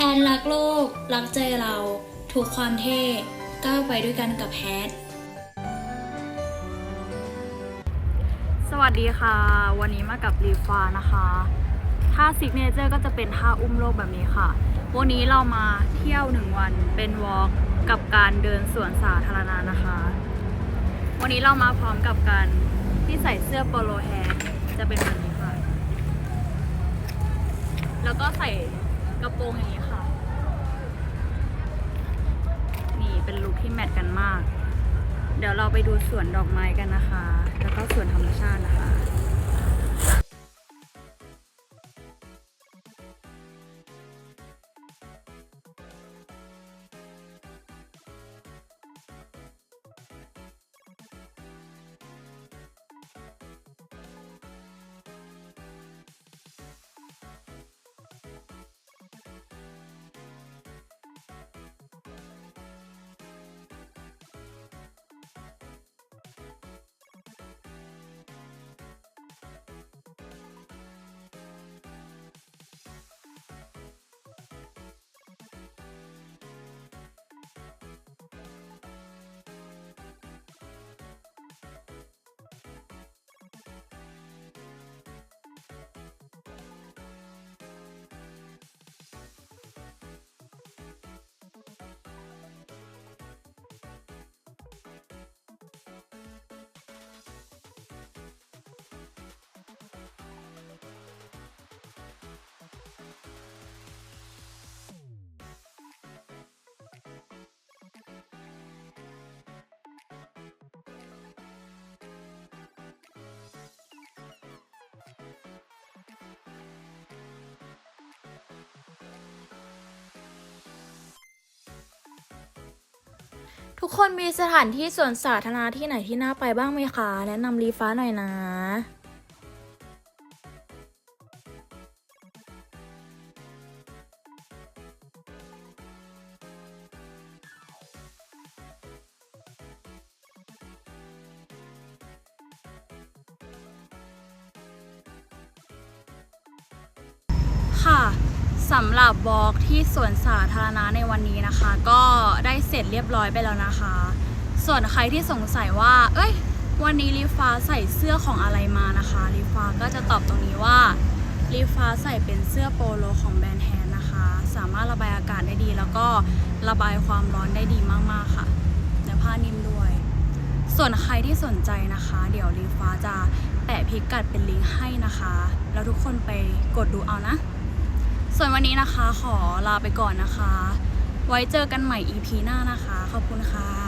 แฮนรักโลก รักใจเราทุกความเท่ก้าวไปด้วยกันกับแฮทสวัสดีค่ะ วันนี้มากับรีฟ้านะคะท่าซิกเนเจอร์ก็จะเป็นท่าอุ้มโลกแบบนี้ค่ะ วันนี้เรามาเที่ยวหนึ่งวันเป็นวอล์กกับการเดินสวนสาธารณะนะคะ วันนี้เรามาพร้อมกับการที่ใส่เสื้อโปโลแฮร์จะเป็นแบบนี้ค่ะ แล้วก็ใส่ กระโปรงอย่างนี้ค่ะ นี่เป็นลุคที่แมทกันมาก เดี๋ยวเราไปดูสวนดอกไม้กันนะคะ แล้วก็สวนธรรมชาตินะคะ ทุกคนมีสถานที่สวนสาธารณะที่ไหนที่น่าไปบ้างไหมคะ แนะนำรีฟ้าหน่อยนะค่ะ สำหรับบล็อกที่สวนสาธารณะในวันนี้นะคะ ก็ได้เสร็จเรียบร้อยไปแล้วนะคะ ส่วนใครที่สงสัยว่า เอ้ย วันนี้ลีฟ้าใส่เสื้อของอะไรมานะคะลีฟ้าก็จะตอบตรงนี้ว่าลีฟ้าใส่เป็นเสื้อโปโลของแบรนด์แฮนนะคะ สามารถระบายอากาศได้ดี แล้วก็ระบายความร้อนได้ดีมากๆค่ะและผ้านิ่มด้วย ส่วนใครที่สนใจนะคะ เดี๋ยวลีฟ้าจะแปะพิกัดเป็นลิงก์ให้นะคะ แล้วทุกคนไปกดดูเอานะ ส่วนวันนี้นะคะขอลาไปก่อนนะคะ ไว้เจอกันใหม่ EP หน้านะคะ ขอบคุณค่ะ